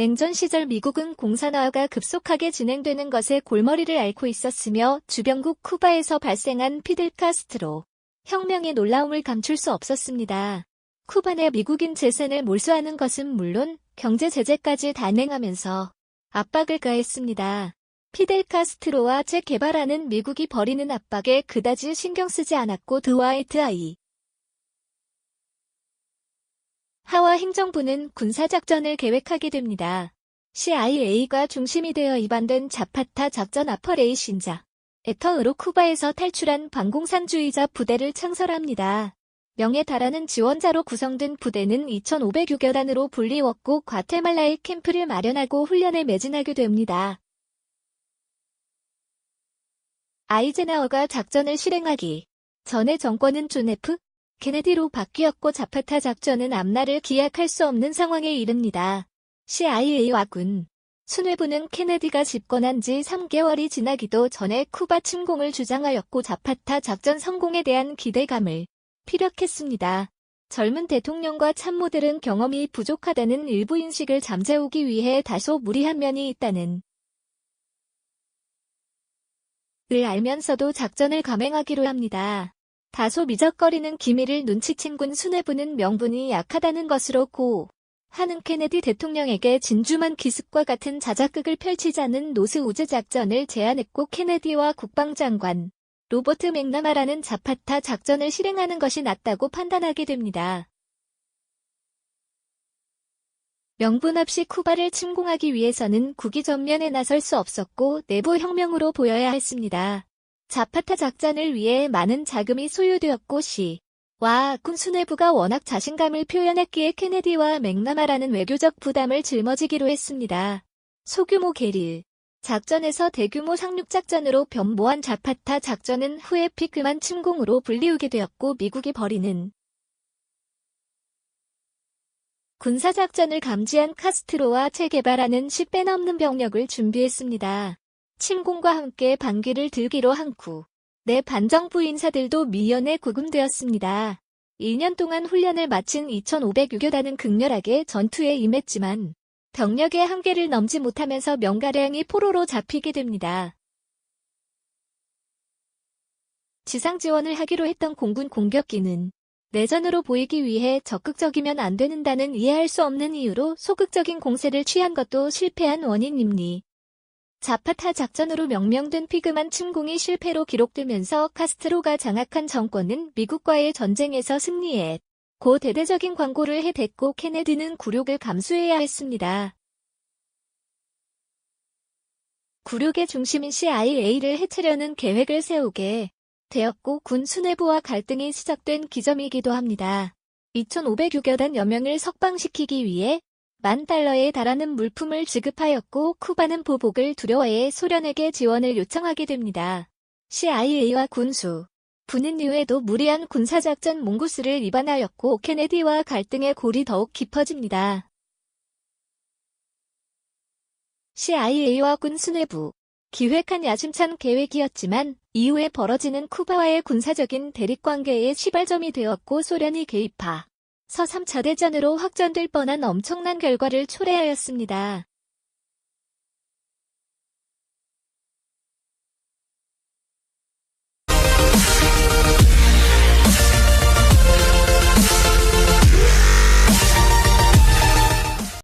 냉전 시절 미국은 공산화가 급속하게 진행되는 것에 골머리를 앓고 있었으며 주변국 쿠바에서 발생한 피델 카스트로 혁명의 놀라움을 감출 수 없었습니다. 쿠바 내 미국인 재산을 몰수하는 것은 물론 경제 제재까지 단행하면서 압박을 가했습니다. 피델 카스트로와 체 개발하는 미국이 벌이는 압박에 그다지 신경 쓰지 않았고 드와이트 아이 하와 행정부는 군사작전을 계획하게 됩니다. CIA가 중심이 되어 입안된 자파타 작전 아퍼레이 신자 에터으로 쿠바에서 탈출한 반공산주의자 부대를 창설합니다. 명에 달하는 지원자로 구성된 부대는 2,500여 단으로 분리웠고 과테말라에 캠프를 마련하고 훈련에 매진하게 됩니다. 아이제나워가 작전을 실행하기 전에 정권은 존 F. 케네디로 바뀌었고 자파타 작전은 앞날을 기약할 수 없는 상황에 이릅니다. CIA와 군 수뇌부는 케네디가 집권한 지 3개월이 지나기도 전에 쿠바 침공을 주장하였고 자파타 작전 성공에 대한 기대감을 피력했습니다. 젊은 대통령과 참모들은 경험이 부족하다는 일부 인식을 잠재우기 위해 다소 무리한 면이 있다는 을 알면서도 작전을 감행하기로 합니다. 다소 미적거리는 기밀을 눈치챈 군 수뇌부는 명분이 약하다는 것으로 고 하는 케네디 대통령에게 진주만 기습과 같은 자작극을 펼치자는 노스 우즈 작전을 제안했고 케네디와 국방장관 로버트 맥나마라는 자파타 작전을 실행하는 것이 낫다고 판단하게 됩니다. 명분 없이 쿠바를 침공하기 위해서는 국위 전면에 나설 수 없었고 내부 혁명으로 보여야 했습니다. 자파타 작전을 위해 많은 자금이 소요되었고 시, 와, 군 수뇌부가 워낙 자신감을 표현했기에 케네디와 맥나마라는 외교적 부담을 짊어지기로 했습니다. 소규모 게릴 작전에서 대규모 상륙작전으로 변모한 자파타 작전은 후에 피크만 침공으로 불리우게 되었고 미국이 벌이는 군사작전을 감지한 카스트로와 재개발하는 10배 넘는 병력을 준비했습니다. 침공과 함께 반기를 들기로 한후 내 반정부 인사들도 미연에 구금되었습니다. 2년 동안 훈련을 마친 2,506여단은 극렬하게 전투에 임했지만 병력의 한계를 넘지 못하면서 명가량이 포로로 잡히게 됩니다. 지상 지원을 하기로 했던 공군 공격기는 내전으로 보이기 위해 적극적이면 안 되는다는 이해할 수 없는 이유로 소극적인 공세를 취한 것도 실패한 원인입니. 자파타 작전으로 명명된 피그만 침공이 실패로 기록되면서 카스트로가 장악한 정권은 미국과의 전쟁에서 승리해 고 대대적인 광고를 해댔고 케네디는 굴욕을 감수해야 했습니다. 굴욕의 중심인 CIA를 해체려는 계획을 세우게 되었고 군 수뇌부와 갈등이 시작된 기점이기도 합니다. 2,506여 단 여명을 석방시키기 위해 만 달러에 달하는 물품을 지급하였고 쿠바는 보복을 두려워해 소련에게 지원을 요청하게 됩니다. CIA와 군수 부는 이후에도 무리한 군사작전 몽구스를 위반하였고 케네디와 갈등의 골이 더욱 깊어집니다. CIA와 군 수뇌부 기획한 야심찬 계획이었지만 이후에 벌어지는 쿠바와의 군사적인 대립관계의 시발점이 되었고 소련이 개입하 서 3차 대전으로 확전될 뻔한 엄청난 결과를 초래하였습니다.